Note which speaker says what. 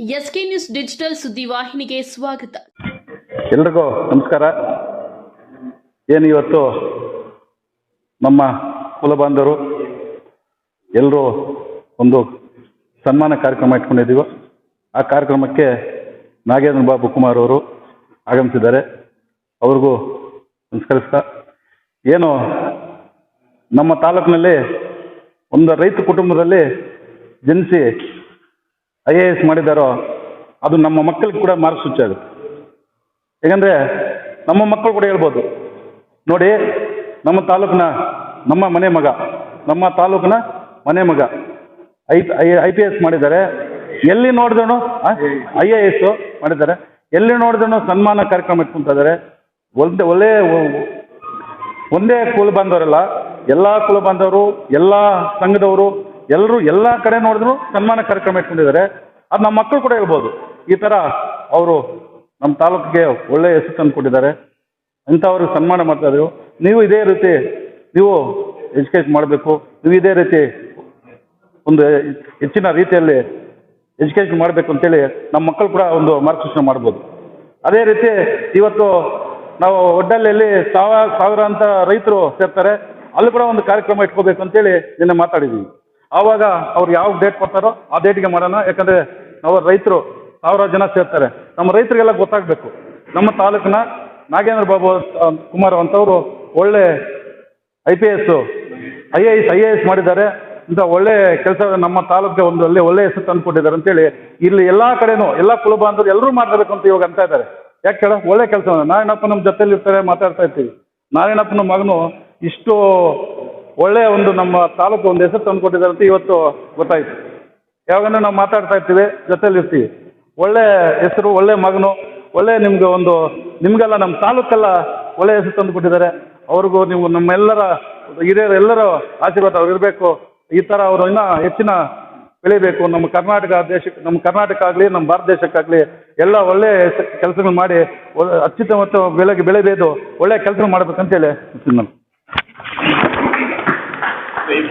Speaker 1: SK news digital ಸುದ್ದಿವಾಹಿನಿಗೆ ಸ್ವಾಗತ.
Speaker 2: ಎಲ್ರಿಗೂ ನಮಸ್ಕಾರ. ಏನು ಇವತ್ತು ನಮ್ಮ ಕುಲ ಬಾಂಧವರು ಎಲ್ಲರೂ ಒಂದು ಸನ್ಮಾನ ಕಾರ್ಯಕ್ರಮ ಇಟ್ಕೊಂಡಿದ್ದೀವಿ, ಆ ಕಾರ್ಯಕ್ರಮಕ್ಕೆ ನಾಗೇಂದ್ರ ಬಾಬು ಕುಮಾರ್ ಅವರು ಆಗಮಿಸಿದ್ದಾರೆ. ಅವ್ರಿಗೂ ನಮಸ್ಕರಿಸ್ತಾ, ಏನು ನಮ್ಮ ತಾಲೂಕಿನಲ್ಲಿ ಒಂದು ರೈತ ಕುಟುಂಬದಲ್ಲಿ ಜನಿಸಿ ಐ ಎ ಎಸ್ ಮಾಡಿದಾರೋ ಅದು ನಮ್ಮ ಮಕ್ಕಳಿಗೆ ಕೂಡ ಮಾರ್ಗಸೂಚಿ ಆಗುತ್ತೆ. ಯಾಕಂದರೆ, ನಮ್ಮ ಮಕ್ಕಳು ಕೂಡ ಹೇಳ್ಬೋದು. ನೋಡಿ, ನಮ್ಮ ತಾಲೂಕಿನ ನಮ್ಮ ಮನೆ ಮಗ, ನಮ್ಮ ತಾಲೂಕಿನ ಮನೆ ಮಗ, ಐ ಐ ಪಿ ಎಸ್ ಮಾಡಿದ್ದಾರೆ. ಎಲ್ಲಿ ನೋಡಿದ್ರು ಐ ಎ ಎಸ್ ಮಾಡಿದ್ದಾರೆ. ಎಲ್ಲಿ ನೋಡಿದ್ರೂ ಸನ್ಮಾನ ಕಾರ್ಯಕ್ರಮ ಇಟ್ಕೊಂತ ಇದ್ದಾರೆ. ಒಂದೇ, ಒಳ್ಳೆ ಒಂದೇ ಕುಲ ಬಾಂಧವರಲ್ಲ ಎಲ್ಲ ಕುಲ ಬಾಂಧವರು ಎಲ್ಲ ಸಂಘದವರು ಎಲ್ಲರೂ ಎಲ್ಲ ಕಡೆ ನೋಡಿದ್ರು ಸನ್ಮಾನ ಕಾರ್ಯಕ್ರಮ ಇಟ್ಕೊಂಡಿದ್ದಾರೆ. ಅದು ನಮ್ಮ ಮಕ್ಕಳು ಕೂಡ ಹೇಳ್ಬೋದು. ಈ ಥರ ಅವರು ನಮ್ಮ ತಾಲೂಕಿಗೆ ಒಳ್ಳೆಯ ಹೆಸರು ತಂದು ಕೊಟ್ಟಿದ್ದಾರೆ ಅಂಥವ್ರಿಗೆ ಸನ್ಮಾನ ಮಾಡ್ತಾ ಇದ್ದೀವಿ ನೀವು ಇದೇ ರೀತಿ ನೀವು ಎಜುಕೇಟ್ ಮಾಡಬೇಕು. ನೀವು ಇದೇ ರೀತಿ ಒಂದು ಹೆಚ್ಚಿನ ರೀತಿಯಲ್ಲಿ ಎಜುಕೇಷನ್ ಮಾಡಬೇಕು ಅಂತೇಳಿ ನಮ್ಮ ಮಕ್ಕಳು ಕೂಡ ಒಂದು ಮಾರ್ಗದರ್ಶನ ಮಾಡ್ಬೋದು. ಅದೇ ರೀತಿ ಇವತ್ತು ನಾವು ಒಡ್ಡಲ್ಲಿ ಸಾವಿರ ಸಾವಿರ ಅಂತ ರೈತರು ಸೇರ್ತಾರೆ. ಅಲ್ಲಿ ಕೂಡ ಒಂದು ಕಾರ್ಯಕ್ರಮ ಇಟ್ಕೋಬೇಕು ಅಂತೇಳಿ ನಿನ್ನೆ ಮಾತಾಡಿದ್ದೀವಿ ಆವಾಗ ಅವ್ರು ಯಾವ ಡೇಟ್ ಕೊಡ್ತಾರೋ ಆ ಡೇಟ್ಗೆ ಮಾಡೋಣ. ಯಾಕಂದರೆ ನಾವು ರೈತರು ಸಾವಿರ ಜನ ಸೇರ್ತಾರೆ. ನಮ್ಮ ರೈತರಿಗೆಲ್ಲ ಗೊತ್ತಾಗಬೇಕು. ನಮ್ಮ ತಾಲೂಕಿನ ನಾಗೇಂದ್ರ ಬಾಬು ಕುಮಾರ್ ಅಂತವರು ಒಳ್ಳೆ I P S I A S I A S ಮಾಡಿದ್ದಾರೆ. ಇಂಥ ಒಳ್ಳೆ ಕೆಲಸ ನಮ್ಮ ತಾಲೂಕಿಗೆ ಒಂದು ಒಳ್ಳೆ ಒಳ್ಳೆ ಹೆಸರು ತಂದು ಕೊಟ್ಟಿದ್ದಾರೆ ಅಂತೇಳಿ ಇಲ್ಲಿ ಎಲ್ಲ ಕಡೆನೂ, ಎಲ್ಲ ಕುಲ ಬಾಂಧವರು ಎಲ್ಲರೂ ಮಾಡಬೇಕು ಅಂತ ಇವಾಗ ಅಂತ ಇದ್ದಾರೆ. ಯಾಕೆ ಹೇಳ? ಒಳ್ಳೆ ಕೆಲಸ. ನಾರಾಯಣಪ್ಪ ನಮ್ಮ ಜೊತೆಲಿ ಇರ್ತಾರೆ ಮಾತಾಡ್ತಾ ಇರ್ತೀವಿ. ನಾರಾಯಣಪ್ಪನ ಮಗನು ಇಷ್ಟು ಒಳ್ಳೆಯ ಒಂದು ನಮ್ಮ ತಾಲೂಕು ಒಂದು ಹೆಸರು ತಂದು ಕೊಟ್ಟಿದ್ದಾರೆ ಅಂತ ಇವತ್ತು ಗೊತ್ತಾಯಿತು. ಯಾವಾಗಂದ್ರೆ ನಾವು ಮಾತಾಡ್ತಾ ಇರ್ತೀವಿ ಜೊತೆಲಿ ಇರ್ತೀವಿ. ಒಳ್ಳೆ ಹೆಸರು, ಒಳ್ಳೆ ಮಗನು, ಒಳ್ಳೆ ನಿಮ್ಗೆ ಒಂದು, ನಿಮಗೆಲ್ಲ ನಮ್ಮ ತಾಲೂಕೆಲ್ಲ ಒಳ್ಳೆ ಹೆಸರು ತಂದು ಕೊಟ್ಟಿದ್ದಾರೆ. ಅವ್ರಿಗೂ ನೀವು ನಮ್ಮೆಲ್ಲರ, ಹಿರಿಯರು ಎಲ್ಲರ ಆಶೀರ್ವಾದ ಅವ್ರು ಇರಬೇಕು. ಈ ಥರ ಅವರು ಇನ್ನೂ ಹೆಚ್ಚಿನ ಬೆಳಿಬೇಕು. ನಮ್ಮ ಕರ್ನಾಟಕ ದೇಶಕ್ಕೆ ನಮ್ಮ ಕರ್ನಾಟಕ ಆಗಲಿ, ನಮ್ಮ ಭಾರತ ದೇಶಕ್ಕಾಗಲಿ ಎಲ್ಲ ಒಳ್ಳೆ ಕೆಲಸಗಳು ಮಾಡಿ ಅತ್ಯುತ್ತಮ ಬೆಳೆಗೆ ಬೆಳೆಬೇಕು ಒಳ್ಳೆ ಕೆಲಸ ಮಾಡಬೇಕಂತೇಳಿ ನಾನು